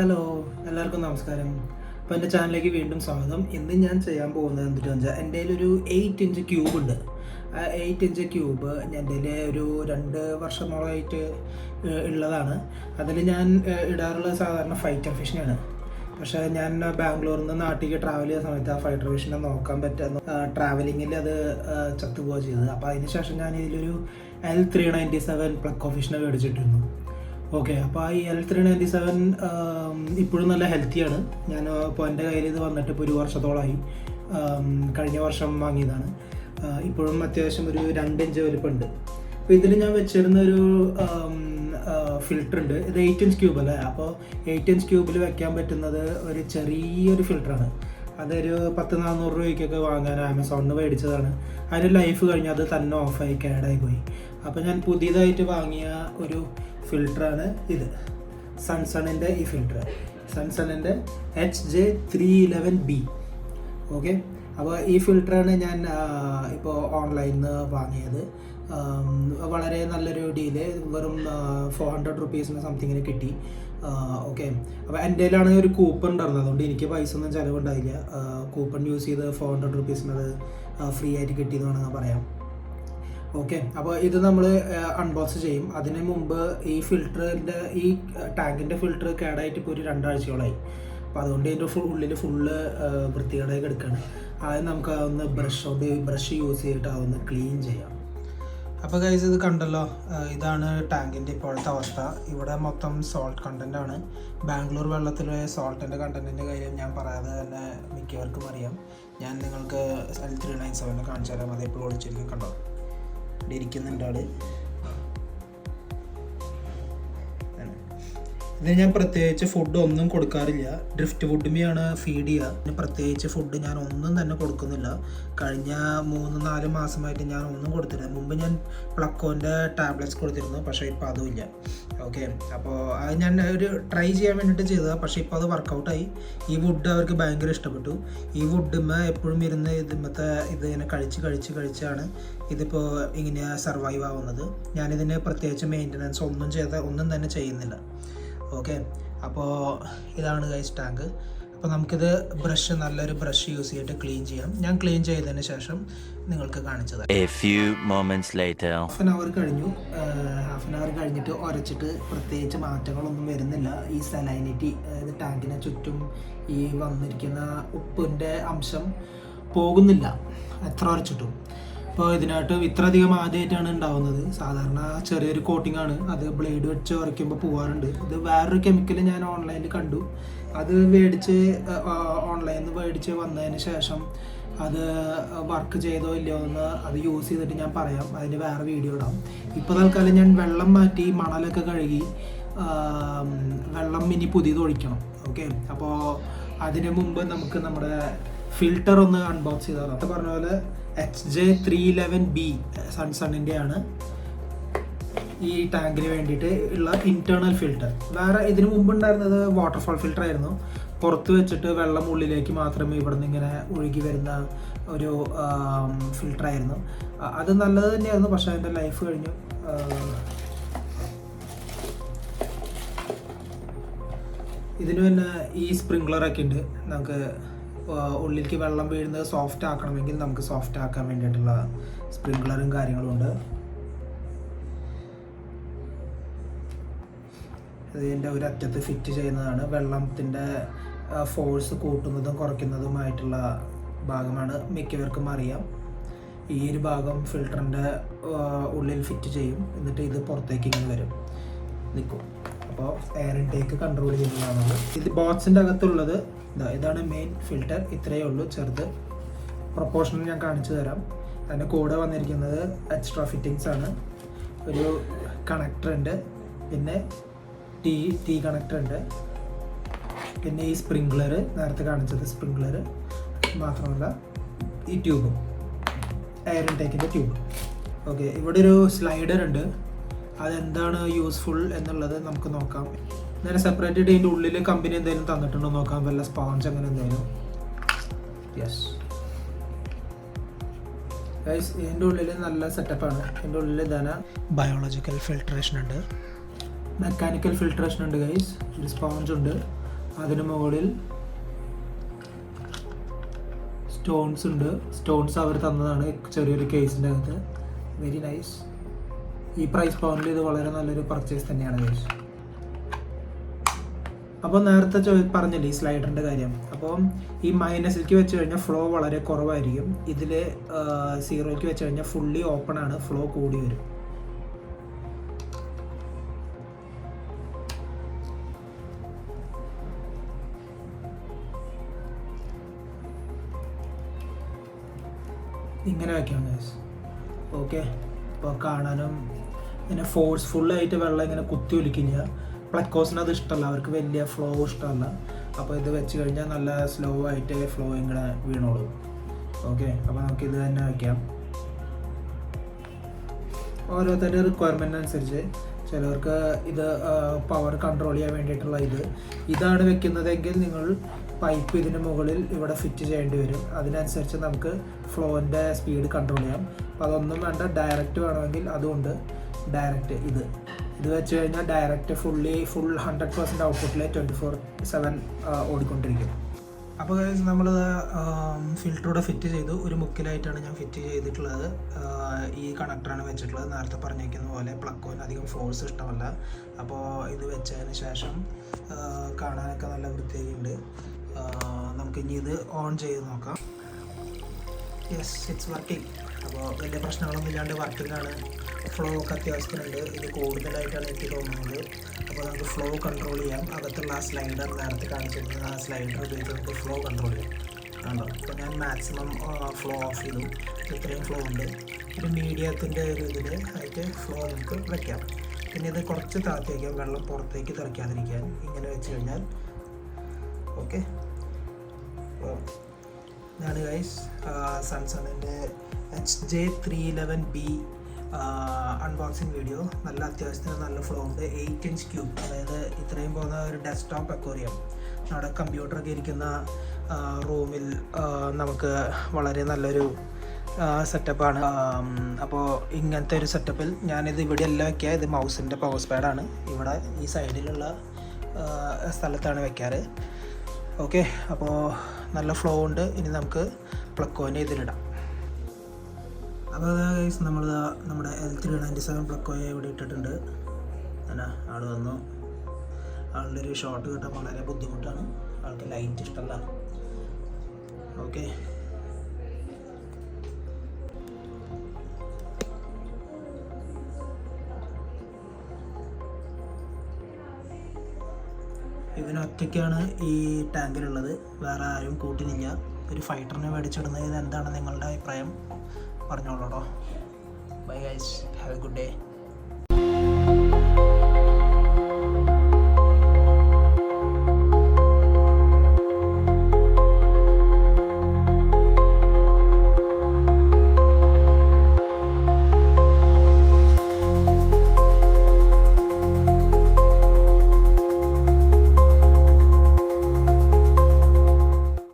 Hello എല്ലാവർക്കും നമസ്കാരം. അപ്പോൾ എന്റെ ചാനലിലേക്ക് വീണ്ടും സ്വാഗതം. ഇന്ന് ഞാൻ ചെയ്യാൻ പോകുന്നത് എന്തിട്ട് വെച്ചാൽ എന്റെ കയ്യിലൊരു എയ്റ്റ് ഇഞ്ച് ക്യൂബ് ഉണ്ട്. ആ എയ്റ്റ് ഇഞ്ച് ക്യൂബ് എന്റെ ഒരു രണ്ട് വർഷമോളമായിട്ട് ഉള്ളതാണ്. അതിൽ ഞാൻ ഇടാറുള്ള സാധാരണ ഫൈറ്റർ ഫിഷിനാണ് പക്ഷേ ഞാൻ ബാംഗ്ലൂരിൽ നിന്ന് നാട്ടിലേക്ക് ട്രാവൽ ചെയ്യുന്ന സമയത്ത് ആ ഫൈറ്റർ ഫിഷിനെ നോക്കാൻ പറ്റുന്ന ട്രാവലിങ്ങിൽ അത് ചത്തുപോവുക ചെയ്തത്. അപ്പോൾ അതിന് ശേഷം ഞാൻ ഇതിലൊരു L three ninety seven pleco ഫിഷിനെ മേടിച്ചിട്ടിരുന്നു. ഓക്കെ അപ്പോൾ ഈ എൽ ത്രീ നയന്റി സെവൻ ഇപ്പോഴും നല്ല ഹെൽത്തിയാണ് ഞാൻ ഇപ്പോൾ എന്റെ കയ്യിൽ ഇത് വന്നിട്ട് ഇപ്പോൾ ഒരു വർഷത്തോളമായി കഴിഞ്ഞ വർഷം വാങ്ങിയതാണ്. ഇപ്പോഴും അത്യാവശ്യം ഒരു രണ്ട് ഇഞ്ച് വലുപ്പമുണ്ട്. അപ്പോൾ ഇതിൽ ഞാൻ വെച്ചിരുന്ന ഒരു ഫിൽറ്റർ ഉണ്ട്. ഇത് എയ്റ്റ് ഇഞ്ച് ക്യൂബ് അല്ലേ? അപ്പോൾ എയ്റ്റ് ഇഞ്ച് ക്യൂബിൽ വെക്കാൻ പറ്റുന്നത് ഒരു ചെറിയൊരു ഫിൽറ്ററാണ് അതൊരു പത്ത് നാനൂറ് രൂപയ്ക്കൊക്കെ വാങ്ങാൻ ആമസോണിൽ നിന്ന് മേടിച്ചതാണ്. അതിന്റെ ലൈഫ് കഴിഞ്ഞ്. അത് തന്നെ ഓഫായി കേടായി പോയി. അപ്പോൾ ഞാൻ പുതിയതായിട്ട് വാങ്ങിയ ഒരു ഫിൽറ്ററാണ് ഇത്. സൺസണിന്റെ ഈ filter സൺസണിന്റെ H J three eleven B okay അപ്പോൾ ഈ ഫിൽറ്ററാണ് ഞാൻ ഇപ്പോൾ ഓൺലൈനിൽ നിന്ന് വാങ്ങിയത്. വളരെ നല്ലൊരു ഡീൽ വെറും ഫോർ ഹൺഡ്രഡ് റുപ്പീസിന് സംതിങ്ങിന് കിട്ടി. ഓക്കെ അപ്പോൾ എന്റെ കയ്യിലാണെങ്കിൽ ഒരു കൂപ്പൺ ഉണ്ടായിരുന്നു അതുകൊണ്ട് എനിക്ക് പൈസ ഒന്നും ചിലവുണ്ടായില്ല. കൂപ്പൺ യൂസ് ചെയ്ത് ഫോർ ഹൺഡ്രഡ് റുപ്പീസിന് അത് ഫ്രീ ആയിട്ട് കിട്ടിയെന്ന് വേണമെങ്കിൽ പറയാം. ഓക്കെ അപ്പോൾ ഇത് നമ്മൾ അൺബോക്സ് ചെയ്യും. അതിന് മുമ്പ് ഈ ഫിൽറ്ററിന്റെ ഈ ടാങ്കിന്റെ ഫിൽറ്റർ കേടായിട്ട് ഇപ്പോൾ ഒരു രണ്ടാഴ്ചയോളായി. അപ്പോൾ അതുകൊണ്ട് ഇതിന്റെ ഫുൾ ഉള്ളിൽ ഫുള്ള് വൃത്തികേടായി കിടക്കുകയാണ് ആദ്യം നമുക്ക് അതൊന്ന് ബ്രഷ് കൊണ്ട് ബ്രഷ് യൂസ് ചെയ്തിട്ട് അതൊന്ന് ക്ലീൻ ചെയ്യാം. അപ്പോൾ ഗൈസ് ഇത് കണ്ടല്ലോ ഇതാണ് ടാങ്കിന്റെ ഇപ്പോഴത്തെ അവസ്ഥ. ഇവിടെ മൊത്തം സോൾട്ട് കണ്ടന്റ് ആണ്. ബാംഗ്ലൂർ വെള്ളത്തിലെ സോൾട്ടിന്റെ കണ്ടന്റിന്റെ കാര്യം ഞാൻ പറയാതെ തന്നെ മിക്കവർക്കും അറിയാം. ഞാൻ നിങ്ങൾക്ക് എൽ ത്രീ നയൻ സെവനിൽ കാണിച്ചു തരാം അത് എപ്പോഴും ഒളിച്ചിരിക്കും കണ്ടോ? ഇവിടെ ഇതിന് ഞാൻ പ്രത്യേകിച്ച് ഫുഡ് ഒന്നും കൊടുക്കാറില്ല. ഡ്രിഫ്റ്റ് ഫുഡുമെയാണ് ഫീഡ് ചെയ്യുക. പിന്നെ പ്രത്യേകിച്ച് ഫുഡ് ഞാൻ ഒന്നും തന്നെ കൊടുക്കുന്നില്ല. കഴിഞ്ഞ മൂന്ന് നാല് മാസമായിട്ട് ഞാൻ ഒന്നും കൊടുത്തില്ല. മുമ്പ് ഞാൻ പ്ലക്കോന്റെ ടാബ്ലറ്റ്സ് കൊടുത്തിരുന്നു. പക്ഷേ ഇപ്പോൾ അതുമില്ല ഓക്കെ അപ്പോൾ അത് ഞാൻ ഒരു ട്രൈ ചെയ്യാൻ വേണ്ടിയിട്ട് ചെയ്തതാണ് പക്ഷേ ഇപ്പോൾ അത് വർക്കൗട്ടായി ഈ വുഡ് അവർക്ക് ഭയങ്കര ഇഷ്ടപ്പെട്ടു. ഈ വുഡുമ്മ എപ്പോഴും ഇരുന്ന് ഇതിമത്തെ ഇത് ഇങ്ങനെ കഴിച്ച് കഴിച്ച് കഴിച്ചാണ് ഇതിപ്പോൾ ഇങ്ങനെ സർവൈവ് ആവുന്നത്. ഞാനിതിന് പ്രത്യേകിച്ച് മെയിന്റനൻസ് ഒന്നും ചെയ്ത ഒന്നും തന്നെ ചെയ്യുന്നില്ല. ഓക്കെ? അപ്പോൾ ഇതാണ് ഗൈസ് ടാങ്ക് അപ്പോൾ നമുക്കിത് ബ്രഷ് നല്ലൊരു ബ്രഷ് യൂസ് ചെയ്തിട്ട് ക്ലീൻ ചെയ്യാം. ഞാൻ ക്ലീൻ ചെയ്തതിന് ശേഷം നിങ്ങൾക്ക് കാണിച്ചത്. ഹാഫ് ആൻ അവർ കഴിഞ്ഞു. ഹാഫ് ആൻ അവർ കഴിഞ്ഞിട്ട് ഉരച്ചിട്ട് പ്രത്യേകിച്ച് മാറ്റങ്ങളൊന്നും വരുന്നില്ല. ഈ സലൈനിറ്റി അതായത് ടാങ്കിനെ ചുറ്റും ഈ വന്നിരിക്കുന്ന ഉപ്പിന്റെ അംശം പോകുന്നില്ല. എത്ര ഉരച്ചിട്ടും അപ്പോൾ ഇതിനായിട്ട് ഇത്രയധികം ആദ്യമായിട്ടാണ് ഉണ്ടാവുന്നത്. സാധാരണ ചെറിയൊരു കോട്ടിംഗ് ആണ്. അത് ബ്ലേഡ് വെച്ച് ഉറയ്ക്കുമ്പോൾ പോകാറുണ്ട് ഇത് വേറൊരു കെമിക്കൽ ഞാൻ ഓൺലൈനിൽ കണ്ടു. അത് മേടിച്ച് ഓൺലൈനിൽ നിന്ന് മേടിച്ച് വന്നതിന് ശേഷം അത് വർക്ക് ചെയ്തോ ഇല്ലയോ എന്ന് അത് യൂസ് ചെയ്തിട്ട് ഞാൻ പറയാം. അതിന് വേറെ വീഡിയോ ഇടാം. ഇപ്പോൾ തൽക്കാലം ഞാൻ വെള്ളം മാറ്റി മണലൊക്കെ കഴുകി വെള്ളം ഇനി പുതിയത് ഒഴിക്കണം. ഓക്കെ അപ്പോൾ അതിന് മുമ്പ് നമുക്ക് നമ്മുടെ ഫിൽട്ടർ ഒന്ന് അൺബോക്സ് ചെയ്താൽ അത് പറഞ്ഞ പോലെ H J three eleven B സൺസണിന്റെ ആണ് ഈ ടാങ്കിന് വേണ്ടിയിട്ട് ഉള്ള ഇന്റേർണൽ ഫിൽട്ടർ വേറെ ഇതിനു മുമ്പ് ഉണ്ടായിരുന്നത് വാട്ടർഫാൾ ഫിൽറ്റർ ആയിരുന്നു. പുറത്ത് വെച്ചിട്ട് വെള്ളം ഉള്ളിലേക്ക് മാത്രമേ ഇവിടെ നിന്ന് ഇങ്ങനെ ഒഴുകി വരുന്ന ഒരു ഫിൽറ്റർ ആയിരുന്നു. അത് നല്ലത് തന്നെയായിരുന്നു. പക്ഷേ അതിന്റെ ലൈഫ് കഴിഞ്ഞു. ഇതിന് പിന്നെ ഈ സ്പ്രിങ്ക്ലറൊക്കെ ഉണ്ട്. നമുക്ക് ഉള്ളിലേക്ക് വെള്ളം വീഴുന്നത് സോഫ്റ്റ് ആക്കണമെങ്കിൽ നമുക്ക് സോഫ്റ്റ് ആക്കാൻ വേണ്ടിയിട്ടുള്ള സ്പ്രിങ്ക്ലറും കാര്യങ്ങളും ഉണ്ട്. ഇതിന്റെ ഒരു അറ്റത്ത് ഫിറ്റ് ചെയ്യുന്നതാണ്. വെള്ളത്തിന്റെ ഫോഴ്സ് കൂട്ടുന്നതും കുറയ്ക്കുന്നതുമായിട്ടുള്ള ഭാഗമാണ് മിക്കവർക്കും അറിയാം. ഈ ഒരു ഭാഗം ഫിൽറ്ററിന്റെ ഉള്ളിൽ ഫിറ്റ് ചെയ്യും. എന്നിട്ട് ഇത് പുറത്തേക്ക് ഇങ്ങനെ വരും. നിൽക്കും. അപ്പോൾ എയർ ഇൻടേക്ക് കൺട്രോൾ ചെയ്യുന്നതാണ് ഇത് ബോക്സിന്റെ അകത്തുള്ളത്. ഇതാ ഇതാണ് മെയിൻ ഫിൽറ്റർ ഇത്രയേ ഉള്ളൂ ചെറുത്. പ്രൊപ്പോർഷൻ ഞാൻ കാണിച്ചു തരാം. അതിന്റെ കൂടെ വന്നിരിക്കുന്നത് എക്സ്ട്രാ ഫിറ്റിങ്സ് ആണ്. ഒരു കണക്ടർ ഉണ്ട്. പിന്നെ ടി ടി കണക്ടർ ഉണ്ട്. പിന്നെ ഈ സ്പ്രിംഗ്ലർ നേരത്തെ കാണിച്ചത് സ്പ്രിംഗ്ലർ മാത്രമല്ല ഈ ട്യൂബും എയർ ഇൻടേക്കിന്റെ ട്യൂബ് ഓക്കെ ഇവിടെ ഒരു സ്ലൈഡർ ഉണ്ട്. അതെന്താണ് യൂസ്ഫുൾ എന്നുള്ളത് നമുക്ക് നോക്കാം. നേരെ സെപ്പറേറ്റ് ആയിട്ട് ഇതിന്റെ ഉള്ളിൽ കമ്പനി എന്തെങ്കിലും തന്നിട്ടുണ്ടോ നോക്കാം. വല്ല സ്പോഞ്ച് അങ്ങനെ എന്തെങ്കിലും യെസ് ഗൈസ് ഇതിന്റെ ഉള്ളിൽ നല്ല സെറ്റപ്പാണ് ഇതിന്റെ ഉള്ളിൽ ധന ബയോളജിക്കൽ ഫിൽട്രേഷൻ ഉണ്ട്. മെക്കാനിക്കൽ ഫിൽട്രേഷൻ ഉണ്ട് ഗൈസ് ഒരു സ്പോഞ്ച് ഉണ്ട്. അതിന് മുകളിൽ സ്റ്റോൺസ് ഉണ്ട്. സ്റ്റോൺസ് അവർ തന്നതാണ് ചെറിയൊരു കേസിന്റെ അകത്ത്. വെരി നൈസ് ഈ പ്രൈസ് പോയിന്റിൽ ഇത് വളരെ നല്ലൊരു പർച്ചേസ് തന്നെയാണ് ഗൈസ് അപ്പോൾ നേരത്തെ ചോ പറഞ്ഞില്ലേ ഈ സ്ലൈഡറിന്റെ കാര്യം. അപ്പോൾ ഈ മൈനസിലേക്ക് വെച്ച് കഴിഞ്ഞാൽ ഫ്ലോ വളരെ കുറവായിരിക്കും. ഇതിൽ സീറോയ്ക്ക് വെച്ച് കഴിഞ്ഞാൽ ഫുള്ളി ഓപ്പൺ ആണ്. ഫ്ലോ കൂടി വരും. ഇങ്ങനെ വയ്ക്കാം ഗൈസ് ഓക്കെ. അപ്പോൾ കാണാനും ഇങ്ങനെ ആയിട്ട് വെള്ളം ഇങ്ങനെ കുത്തി ഒലിക്കില്ല. പ്ലക്കോസിന് അത് ഇഷ്ടമല്ല അവർക്ക് വലിയ ഫ്ലോ ഇഷ്ടമല്ല. അപ്പോൾ ഇത് വെച്ച് കഴിഞ്ഞാൽ നല്ല സ്ലോ ആയിട്ട് ഫ്ലോ ഇങ്ങനെ വീണോളൂ. ഓക്കെ അപ്പോൾ നമുക്ക് ഇത് തന്നെ വയ്ക്കാം ഓരോരുത്തരുടെ റിക്വയർമെന്റ് അനുസരിച്ച് ചിലവർക്ക് ഇത് പവർ കൺട്രോൾ ചെയ്യാൻ വേണ്ടിയിട്ടുള്ള ഇത്. ഇതാണ് വെക്കുന്നതെങ്കിൽ നിങ്ങൾ പൈപ്പ് ഇതിന് മുകളിൽ ഇവിടെ ഫിറ്റ് ചെയ്യേണ്ടി വരും. അതിനനുസരിച്ച് നമുക്ക് ഫ്ലോന്റെ സ്പീഡ് കൺട്രോൾ ചെയ്യാം. അപ്പോൾ അതൊന്നും വേണ്ട. ഡയറക്റ്റ് വേണമെങ്കിൽ അതുകൊണ്ട് ഡയറക്റ്റ് ഇത്. ഇത് വെച്ച് കഴിഞ്ഞാൽ direct fully full hundred percent ഔട്ട്പുട്ടിൽ ട്വന്റി ഫോർ സെവൻ ഓടിക്കൊണ്ടിരിക്കും. അപ്പോൾ നമ്മൾ ഫിൽറ്ററൂടെ ഫിറ്റ് ചെയ്തു. ഒരു മുക്കിലായിട്ടാണ് ഞാൻ ഫിറ്റ് ചെയ്തിട്ടുള്ളത്. ഈ കണക്ടറാണ് വെച്ചിട്ടുള്ളത്. നേരത്തെ പറഞ്ഞിരിക്കുന്ന പോലെ പ്ലക്കോന് അധികം ഫോഴ്സ് ഇഷ്ടമല്ല. അപ്പോൾ ഇത് വെച്ചതിന് ശേഷം കാണാനൊക്കെ നല്ല വൃത്തിയുണ്ട് നമുക്ക് ഇനി ഇത് ഓൺ ചെയ്ത് നോക്കാം. യെസ് ഇറ്റ്സ് വർക്കിംഗ് അപ്പോൾ വലിയ പ്രശ്നങ്ങളൊന്നും ഇല്ലാണ്ട് വർക്കിംഗ് ആണ് ഫ്ലോ ഒക്കെ അത്യാവശ്യത്തിനുണ്ട്. ഇത് കൂടുതലായിട്ടാണ് എനിക്ക് തോന്നുന്നത്. അപ്പോൾ നമുക്ക് ഫ്ലോ കൺട്രോൾ ചെയ്യാം. അകത്തുള്ള ആ സ്ലൈഡർ നേരത്തെ കാണിച്ചിരുന്നത്. ആ സ്ലൈഡർ ഉപയോഗിച്ച് നമുക്ക് ഫ്ലോ കൺട്രോൾ ചെയ്യാം. കണ്ടോ? അപ്പോൾ ഞാൻ മാക്സിമം ഫ്ലോ ഓഫ് ചെയ്തു. ഇത്രയും ഫ്ലോ ഉണ്ട്. ഒരു മീഡിയത്തിന്റെ ഒരു ഇതിൽ ആയിട്ട് ഫ്ലോ നമുക്ക് വയ്ക്കാം പിന്നെ ഇത് കുറച്ച് താഴ്ത്തി വയ്ക്കാം വെള്ളം പുറത്തേക്ക് തെറിക്കാതിരിക്കാൻ ഇങ്ങനെ വെച്ച് കഴിഞ്ഞാൽ ഓക്കെ ഇതാണ് ഗൈസ് സാംസങ്ങിന്റെ H J three eleven B unboxing video നല്ല അത്യാവശ്യത്തിന് നല്ല ഫ്ലോ ഉണ്ട് എയ്റ്റ് ഇഞ്ച് ക്യൂബ് അതായത് ഇത്രയും പോകുന്ന ഒരു ഡെസ്ക്ടോപ്പ് അക്വറിയം നമ്മുടെ കമ്പ്യൂട്ടറൊക്കെ ഇരിക്കുന്ന റൂമിൽ നമുക്ക് വളരെ നല്ലൊരു സെറ്റപ്പാണ് അപ്പോൾ ഇങ്ങനത്തെ ഒരു സെറ്റപ്പിൽ ഞാനിത് ഇവിടെ എല്ലാം വയ്ക്കുക ഇത് മൗസിന്റെ പവർ സ്പാഡാണ് ഇവിടെ ഈ സൈഡിലുള്ള സ്ഥലത്താണ് വെക്കാറ്. ഓക്കെ അപ്പോൾ നല്ല ഫ്ലോ ഉണ്ട്. ഇനി നമുക്ക് പ്ലക്കോയിന്റെ ഇതിലിടാം. അപ്പോൾ ഗൈസ് നമ്മൾ നമ്മുടെ എൽ ത്രീ നയന്റി സെവൻ പ്ലക്കോയെ ഇവിടെ ഇട്ടിട്ടുണ്ട്. അല്ല ആൾ വന്നു. ആളുടെ ഒരു ഷോട്ട് കിട്ടാൻ വളരെ ബുദ്ധിമുട്ടാണ്. ആൾക്ക് ലൈറ്റ് ഇഷ്ടമല്ല ഓക്കെ ഇവനൊറ്റയ്ക്കാണ് ഈ ടാങ്കിലുള്ളത്. വേറെ ആരും കൂട്ടിനില്ല. ഒരു ഫൈറ്ററിനെ മേടിച്ചിടുന്നത് എന്താണ് നിങ്ങളുടെ അഭിപ്രായം? പറഞ്ഞോളൂട്ടോ. Bye guys have a good day